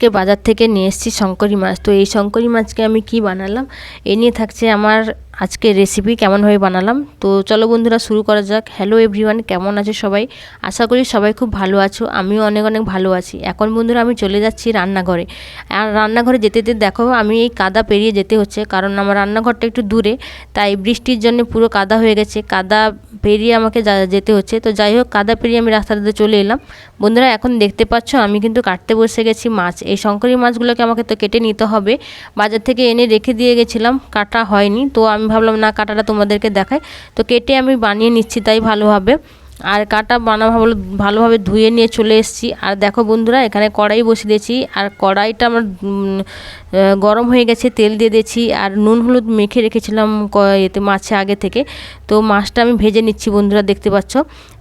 আজকে বাজার থেকে নিয়ে এসেছি শঙ্করি মাছ। তো এই শঙ্করি মাছকে আমি কি বানালাম? এ নিয়ে থাকছে আমার আজকে রেসিপি কেমনভাবে বানালাম? তো চলো বন্ধুরা শুরু করা যাক। হ্যালো এভরিওয়ান কেমন আছে সবাই? আশা করি সবাই খুব ভালো আছো, আমিও অনেক অনেক ভালো আছি। এখন বন্ধুরা আমি চলে যাচ্ছি রান্নাঘরে। আর রান্নাঘরে যেতে যেতে দেখো, আমি এই কাদা পেরিয়ে যেতে হচ্ছে, কারণ আমার রান্নাঘরটা একটু দূরে, তাই বৃষ্টির জন্য পুরো কাদা হয়ে গেছে। কাদা পেরিয়ে আমাকে যেতে হচ্ছে। তো যাই হোক, কাদা পেরিয়ে আমি রাস্তাটাতে চলে এলাম। বন্ধুরা এখন দেখতে পাচ্ছ, আমি কিন্তু কাটতে বসে গেছি মাছ। এই শঙ্করী মাছগুলোকে আমাকে তো কেটে নিতে হবে। বাজার থেকে এনে রেখে দিয়ে গেছিলাম, কাটা হয়নি। তো আমি ভাবলাম, না, কাটাটা তোমাদেরকে দেখাই। তো কেটে আমি বানিয়ে নিচ্ছি, তাই ভালোভাবে আর কাটা বানা ভালো, ভালোভাবে ধুয়ে নিয়ে চলে এসেছি। আর দেখো বন্ধুরা, এখানে কড়াই বসিয়ে দিয়েছি। আর কড়াইটা আমার গরম হয়ে গেছে, তেল দিয়ে দিয়েছি। আর নুন, হলুদ মেখে রেখেছিলাম এতে মাছে আগে থেকে। তো মাছটা আমি ভেজে নিচ্ছি, বন্ধুরা, দেখতে পাচ্ছ।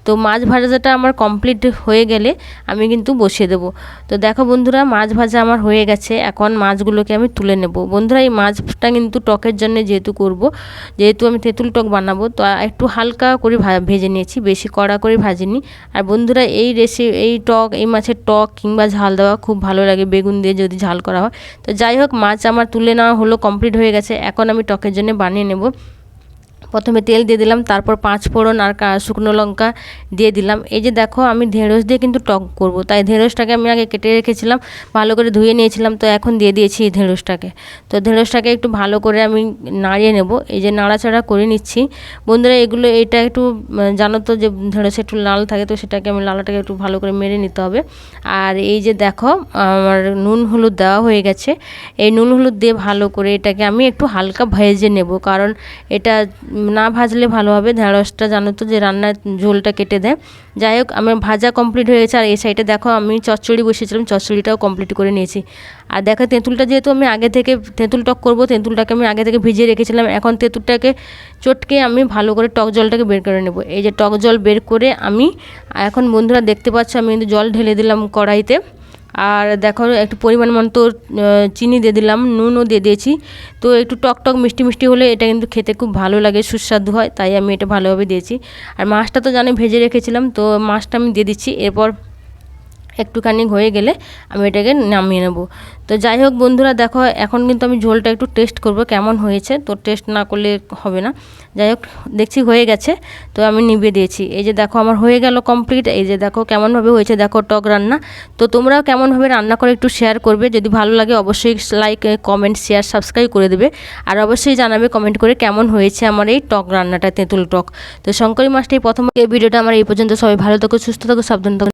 তো মাছ ভাজাটা আমার কমপ্লিট হয়ে গেলে আমি কিন্তু বসিয়ে দেবো। তো দেখো বন্ধুরা, মাছ ভাজা আমার হয়ে গেছে। এখন মাছগুলোকে আমি তুলে নেব। বন্ধুরা, এই মাছটা কিন্তু টকের জন্য যেহেতু করব, যেহেতু আমি তেঁতুল টক বানাবো, তো একটু হালকা করে ভেজে নিয়েছি, বেশি কড়া করে ভাজিনি। আর বন্ধুরা, এই রেসি এই টক, এই মাছের টক কিংবা ঝাল দেওয়া খুব ভালো লাগে, বেগুন দিয়ে যদি ঝাল করা হয়। তো যাই হোক, মাছ আমার তুলে নেওয়া হলো কমপ্লিট হয়ে গেছে। এখন আমি টকের জন্য বানিয়ে নেব। প্রথমে তেল দিয়ে দিলাম, তারপর পাঁচ ফোড়ন আর শুকনো লঙ্কা দিয়ে দিলাম। এই যে দেখো, আমি ঢেঁড়স দিয়ে কিন্তু টক করব। তাই ঢেঁড়সটাকে আমি আগে কেটে রেখেছিলাম, ভালো করে ধুয়ে নিয়েছিলাম, তো এখন দিয়ে দিয়েছি এই ঢেঁড়সটাকে। তো ঢেঁড়সটাকে একটু ভালো করে আমি নাড়িয়ে নেব। এই যে নাড়াচাড়া করে নিচ্ছি। বন্ধুরা, এগুলো এটা একটু জানো তো যে ঢেঁড়স একটু লাল থাকে, তো সেটাকে আমি লালটাকে একটু ভালো করে মেরে নিতে হবে। আর এই যে দেখো, আমার নুন হলুদ দেওয়া হয়ে গেছে। এই নুন হলুদ দিয়ে ভালো করে এটাকে আমি একটু হালকা ভেজে নেব, কারণ এটা না ভাজলে ভালো হবে। ঢেঁড়সটা জানো তো যে রান্নার ঝোলটা কেটে দেয়। যাই হোক, আমার ভাজা কমপ্লিট হয়ে গেছে। আর এই সাইডে দেখো, আমি চচ্চড়ি বসিয়েছিলাম, চচ্চড়িটাও কমপ্লিট করে নিয়েছি। আর দেখো, তেঁতুলটা যেহেতু আমি আগে থেকে তেঁতুল টক করব, তেঁতুলটাকে আমি আগে থেকে ভিজিয়ে রেখেছিলাম। এখন তেঁতুলটাকে চটকে আমি ভালো করে টক জলটাকে বের করে নেব। এই যে টক জল বের করে আমি, এখন বন্ধুরা দেখতে পাচ্ছ, আমি কিন্তু জল ঢেলে দিলাম কড়াইতে। আর দেখো, একটু পরিমাণ মতো চিনি দিয়ে দিলাম, নুনও দিয়ে দিয়েছি। তো একটু টক টক মিষ্টি মিষ্টি হলে এটা কিন্তু খেতে খুব ভালো লাগে, সুস্বাদু হয়, তাই আমি এটা ভালোভাবে দিয়েছি। আর মাছটা তো জানি, ভেজে রেখেছিলাম, তো মাছটা আমি দিয়ে দিচ্ছি। এরপর একটুখানি হয়ে গেলে আমি এটাকে নামিয়ে নেব। তো যাই হোক বন্ধুরা, দেখো, এখন কিন্তু আমি ঝোলটা একটু টেস্ট করব, কেমন হয়েছে? তো টেস্ট না করলে হবে না। যাই হোক, দেখছি হয়ে গেছে। তো আমি নিভিয়ে দিয়েছি। এই যে দেখো, আমার হয়ে গেল কমপ্লিট এই যে দেখো, কেমনভাবে হয়েছে দেখো টক রান্না। তো তোমরাও কেমনভাবে রান্না করে একটু শেয়ার করবে। যদি ভালো লাগে, অবশ্যই লাইক কমেন্ট শেয়ার সাবস্ক্রাইব করে দেবে। আর অবশ্যই জানাবে কমেন্ট করে কেমন হয়েছে আমার এই টক রান্নাটা, তেঁতুল টক। তো শঙ্করী মাছটাই প্রথম এই ভিডিওটা আমার এই পর্যন্ত। সবাই ভালো থাকো, সুস্থ থাকো, সাবধান থাকো।